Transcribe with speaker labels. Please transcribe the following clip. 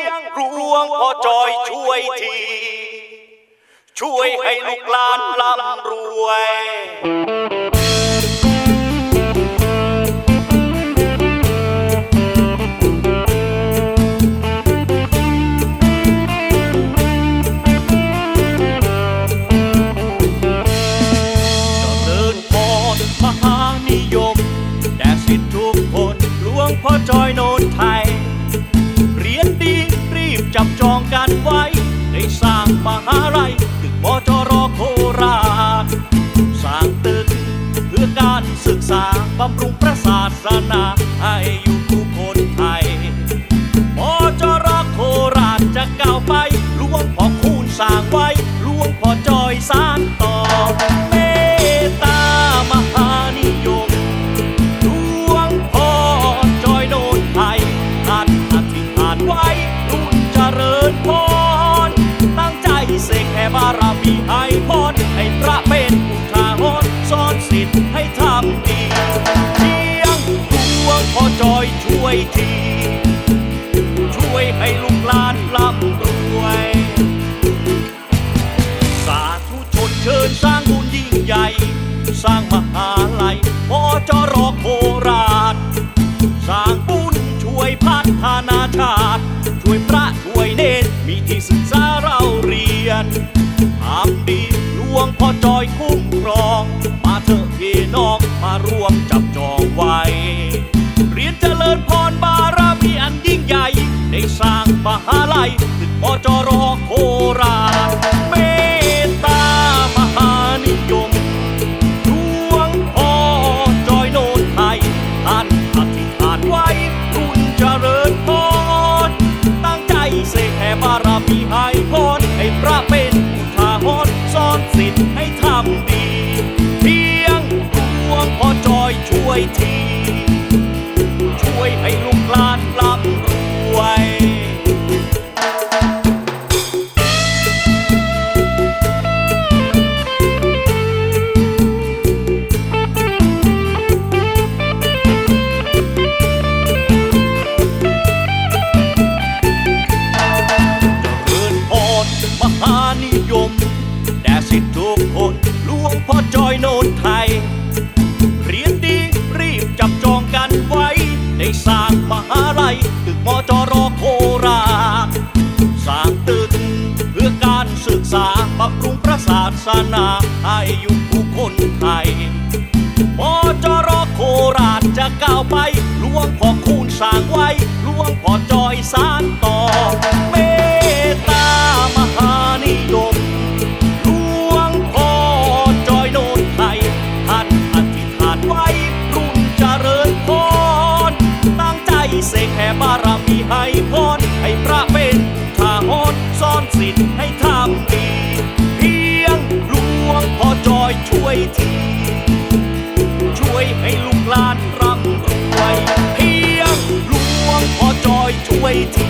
Speaker 1: งหลวงพ่อจอยช่วยที ช่วยให้ลูกหลานร่ำรวยเจริญพรมหานิยมแด่สิทธิทุกคนหลวงพ่อจ บำรุงพระศาสนาให้อยู่คู่คนไทยมจรโคราชจะก้าวไปหลวงพ่อคูณสร้างไว้หลวงพ่อจอยสานต่อเมตตามหานิยมหลวงพ่อจอยโดนไทยท่านอธิษฐานไว้รุ่นเจริญพรตั้งใจเสกแผ่บารมีให้พร นสร้างบุญยิ่งใหญ่ สร้างมหาลัยมจรโคราช สร้างบุญช่วยพัฒนาชาติ ช่วยพระช่วยเนตรมีที่ศึกษาเราเรียนทำดีหลวงพ่อจอยคุ้มครอง มาเถอะพี่น้องมาร่วมจับจองไว้เรียนเจริญพรบารมีอันยิ่งใหญ่ ได้สร้างมหาลัยตึกมจรโคราช บารมีให้พรให้พระเป็นอุทาหรณ์สอนสิทธิ์ให้ทำดี เพียงหลวงพ่อจอยช่วยที มหาลัยตึกมจรโคราชสร้างตึกเพื่อการศึกษาบำรุงพระศาสนาให้อยู่ผู้คนไทยมจรโคราชจะก้าวไปหลวงพ่อคูณสร้างไว้หลวงพ่อจอยสานต่อ waiting.